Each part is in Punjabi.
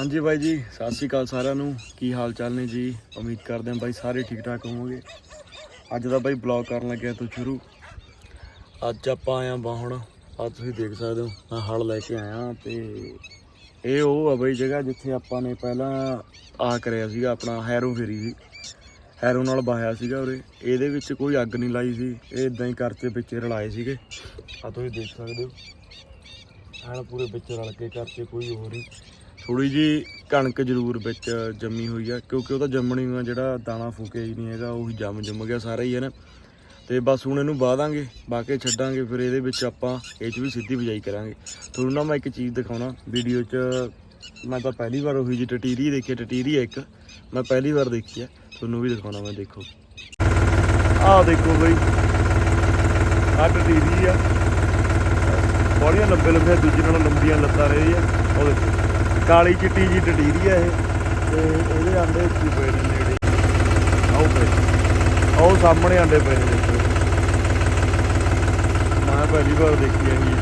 ਹਾਂਜੀ ਬਾਈ ਜੀ, ਸਤਿ ਸ਼੍ਰੀ ਅਕਾਲ ਸਾਰਿਆਂ ਨੂੰ। ਕੀ ਹਾਲ ਚਾਲ ਨੇ ਜੀ? ਉਮੀਦ ਕਰਦੇ ਹਾਂ ਬਾਈ ਸਾਰੇ ਠੀਕ ਠਾਕ ਹੋਵੋਗੇ। ਅੱਜ ਦਾ ਬਾਈ ਬਲੌਗ ਕਰਨ ਲੱਗਿਆ ਤੋਂ ਸ਼ੁਰੂ। ਅੱਜ ਆਪਾਂ ਆਇਆ ਬਾਹਣ ਆ ਤੁਸੀਂ ਦੇਖ ਸਕਦੇ ਹੋ, ਮੈਂ ਹਲ ਲੈ ਕੇ ਆਇਆ ਤੇ ਇਹ ਉਹ ਆ ਬਾਈ ਜਗ੍ਹਾ ਜਿੱਥੇ ਆਪਾਂ ਨੇ ਪਹਿਲਾਂ ਆ ਕਰਿਆ ਸੀਗਾ, ਆਪਣਾ ਹੈਰੋ ਫੇਰੀ ਸੀ। ਹੈਰੋ ਨਾਲ ਬਾਹਿਆ ਸੀਗਾ ਉਰੇ। ਇਹਦੇ ਵਿੱਚ ਕੋਈ ਅੱਗ ਨਹੀਂ ਲਾਈ ਸੀ। ਇਹ ਇਦਾਂ ਹੀ ਕਰਤੇ ਵਿੱਚ ਰਲਾਏ ਸੀਗੇ। ਆ ਤੁਸੀਂ ਦੇਖ ਸਕਦੇ ਹੋ। ਐਨ ਪੂਰੇ ਵਿੱਚ ਰਲ ਕੇ ਕਰਤੇ, ਕੋਈ ਹੋਰ ਹੀ। ਥੋੜੀ ਜੀ ਕਣਕ ਜ਼ਰੂਰ ਵਿੱਚ ਜੰਮੀ ਹੋਈ ਆ, ਕਿਉਂਕਿ ਉਹਦਾ ਜੰਮਣੀ ਹੋਇਆ, ਜਿਹੜਾ ਦਾਣਾ ਫੂਕਿਆ ਹੀ ਨਹੀਂ ਹੈਗਾ, ਉਹੀ ਜੰਮ ਜੰਮ ਗਿਆ ਸਾਰਾ ਹੀ ਹੈ ਨਾ। ਤੇ ਬਸ ਹੁਣ ਇਹਨੂੰ ਵਾਹ ਦਾਂਗੇ ਵਾਹ ਕੇ ਛੱਡਾਂਗੇ, ਫਿਰ ਇਹਦੇ ਵਿੱਚ ਆਪਾਂ ਇਹ 'ਚ ਵੀ ਸਿੱਧੀ ਬਿਜਾਈ ਕਰਾਂਗੇ। ਤੁਹਾਨੂੰ ਨਾ ਮੈਂ ਇੱਕ ਚੀਜ਼ ਦਿਖਾਉਣਾ ਵੀਡੀਓ 'ਚ ਮੈਂ ਤਾਂ ਪਹਿਲੀ ਵਾਰ ਉਹੀ ਜੀ ਟਟੀਰੀ ਦੇਖੀ ਟਟੀਰੀ ਹੈ ਇੱਕ, ਮੈਂ ਪਹਿਲੀ ਵਾਰ ਦੇਖੀ ਆ, ਤੁਹਾਨੂੰ ਵੀ ਦਿਖਾਉਣਾ ਮੈਂ, ਦੇਖੋ। ਆਹ ਦੇਖੋ ਬਈ, ਆਹ ਟਟੀਰੀ ਆ। ਬੜੀਆਂ ਲੰਬੇ ਲੰਬੇ ਦੂਜੀ ਨਾਲੋਂ ਲੰਬੀਆਂ ਲੱਤਾਂ ਰਹੀ ਆ ਉਹ ਦੇਖੋ। ਕਾਲੀ ਚਿੱਟੀ ਜੀ ਟਟੀਰੀ ਆ ਇਹ। ਤੇ ਇਹਦੇ ਆਂਡੇ ਕੀ ਪਏ ਨੇ ਨੇੜੇ। ਆਓ ਪਏ ਆਓ ਸਾਹਮਣੇ ਆਂਡੇ ਪਏ ਨੇ ਦੇਖੋ ਮੈਂ ਪਹਿਲੀ ਵਾਰ ਦੇਖੀ ਆ ਜੀ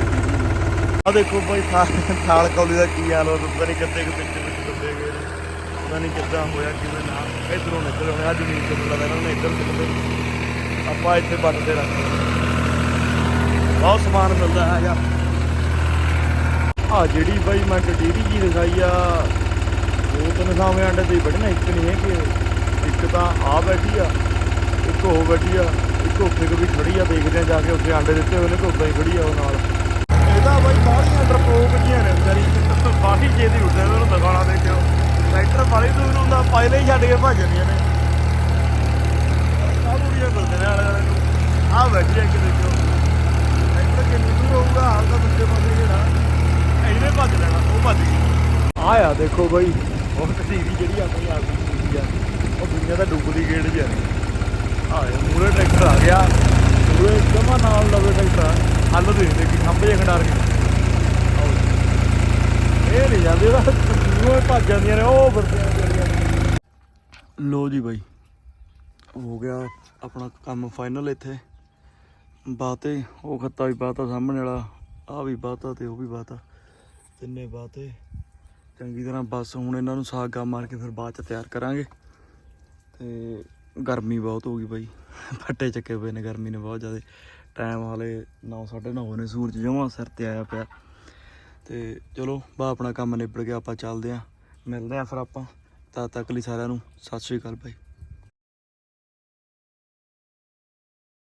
ਆ ਦੇਖੋ ਭਾਈ ਥਾਲ ਥਾਲ ਕੌਲੀ ਦਾ ਕੀ ਹਾਲ ਹੋ ਪਤਾ ਨਹੀਂ ਕਿੱਥੇ ਕਿ ਵਿੱਚ ਵਿੱਚ ਡੁੱਬੇ ਗਏ ਨੇ। ਪਤਾ ਨਹੀਂ ਕਿੱਦਾਂ ਹੋਇਆ, ਕਿਵੇਂ ਨਾ। ਇਧਰੋਂ ਨਿਕਲ ਹੋਇਆ ਜ਼ਮੀਨ ਤੋਂ ਮਿਲਦਾ ਇਹਨਾਂ ਨੇ, ਇੱਧਰ ਨਿਕਲੇ ਆਪਾਂ ਇੱਥੇ ਵੱਟ ਤੇ ਬਹੁਤ ਸਮਾਨ ਮਿਲਦਾ ਹੈ ਯਾਰ ਆ ਜਿਹੜੀ ਬਾਈ ਮੈਂ ਟਟੀਰੀ ਜੀ ਦਿਖਾਈ ਆ, ਦੋ ਤਿੰਨ ਸਾਵੇਂ ਆਂਡੇ ਤੇ ਬੜੇ ਨਾ ਇੱਕ ਨਹੀਂ ਹੈ ਕਿ ਇੱਕ ਤਾਂ ਆ ਬੈਠੀ ਆ, ਇੱਕ ਹੋ ਬੈਠੀ ਆ, ਇੱਕ ਉੱਥੇ ਵੀ ਖੜੀ ਆ, ਦੇਖਦੇ ਆ ਜਾ ਕੇ ਉੱਥੇ ਆਂਡੇ ਦਿੱਤੇ ਹੋਏ ਨੇ ਕੋਦਾ ਹੀ ਖੜੀ ਆ ਉਹ ਨਾਲ। ਇਹਦਾ ਬਾਈ ਬਾਹਲੀਆਂ ਡਰਪੋਕ ਜੀਆਂ ਨੇ ਵਿਚਾਰੀ। ਬਾਹਲੀ ਛੇਤੀ ਉੱਠਦੇ ਉਹਨੂੰ ਦਿਖਾਉਣਾ ਦੇਖਿਓ ਟਰੈਕਟਰ ਬਾਲੀ ਦੂਰ ਹੁੰਦਾ ਪਹਿਲੇ ਹੀ ਛੱਡ ਕੇ ਭੱਜ ਜਾਂਦੀਆਂ ਨੇ ਆਹ ਬੁੜੀਆਂ ਮਿਲਦੇ ਨੇ ਆਲੇ ਵਾਲੇ ਨੂੰ। ਆਹ ਬੈਠੀ ਆ ਇੱਕ ਦੇਖਿਓ। ਟਰੈਕਟਰ ਕਿੰਨੀ ਦੂਰ ਹੋਊਗਾ ਹਾਲ ਤਾਂ ਦੂਜੇ ਪਾਸੇ ਜਿਹੜਾ। ਇਹਨੇ ਭੱਜ ਲੈਣਾ? ਉਹ ਭੱਜ ਗਈ। ਆਇਆ ਦੇਖੋ ਬਾਈ। ਉਹ ਤਸੀਰੀ ਜਿਹੜੀ ਆਪਣੀ ਆ ਗਈ ਆ। ਉਹ ਦੁਨੀਆ ਦਾ ਡੁਪਲੀਕੇਟ ਜਿਹਾ ਆਏ ਮੂਰੇ ਟਰੈਕਟਰ ਆ ਗਿਆ। ਮੂਰੇ ਜਮਾ ਨਾਲ ਲਵੇ ਟਰੈਕਟਰ ਹੱਲ ਦੇਖਦੇ ਕਿ ਖੰਭੇ ਜਿਹਾ ਕੇ। ਇਹ ਨਹੀਂ ਜਾਂਦੇ ਉਹਦਾ ਉਹ ਭੱਜ ਜਾਂਦੀਆਂ ਨੇ, ਉਹ ਫਿਰਦੀਆਂ ਜਿਹੜੀਆਂ ਲੋ ਜੀ ਬਾਈ, ਹੋ ਗਿਆ ਆਪਣਾ ਕੰਮ ਫਾਈਨਲ ਇੱਥੇ। ਬਾਤੇ ਉਹ ਖੱਤਾ ਵੀ ਬਾਤਾ ਸਾਹਮਣੇ ਵਾਲਾ ਆ ਵੀ ਬਾਤਾ ਤੇ ਉਹ ਵੀ ਬਾਤਾ। ਤਿੰਨੇ ਬਾਤੇ। ਚੰਗੀ ਤਰ੍ਹਾਂ ਬਸ ਹੁਣ ਇਹਨਾਂ ਨੂੰ ਸਾਗਾ ਮਾਰ ਕੇ ਫਿਰ ਬਾਅਦ ਚ ਤਿਆਰ ਕਰਾਂਗੇ। ਤੇ ਗਰਮੀ ਬਹੁਤ ਹੋ ਗਈ ਬਾਈ। ਫੱਟੇ ਚੱਕੇ ਪਏ ਨੇ, ਗਰਮੀ ਨੇ ਬਹੁਤ ਜ਼ਿਆਦਾ। ਟਾਈਮ ਹਾਲੇ 9:30 ਹੋਏ ਨੇ, ਸੂਰਜ ਜਮਾਂ ਸਿਰ ਤੇ ਆਇਆ ਪਿਆ। ਤੇ ਚਲੋ, ਬਾ ਆਪਣਾ ਕੰਮ ਨਿਬੜ ਗਿਆ, ਆਪਾਂ ਚੱਲਦੇ ਆਂ। ਮਿਲਦੇ ਆਂ ਫਿਰ ਆਪਾਂ। ਤਦ ਤੱਕ ਲਈ ਸਾਰਿਆਂ ਨੂੰ ਸਤਿ ਸ਼੍ਰੀ ਅਕਾਲ ਬਾਈ।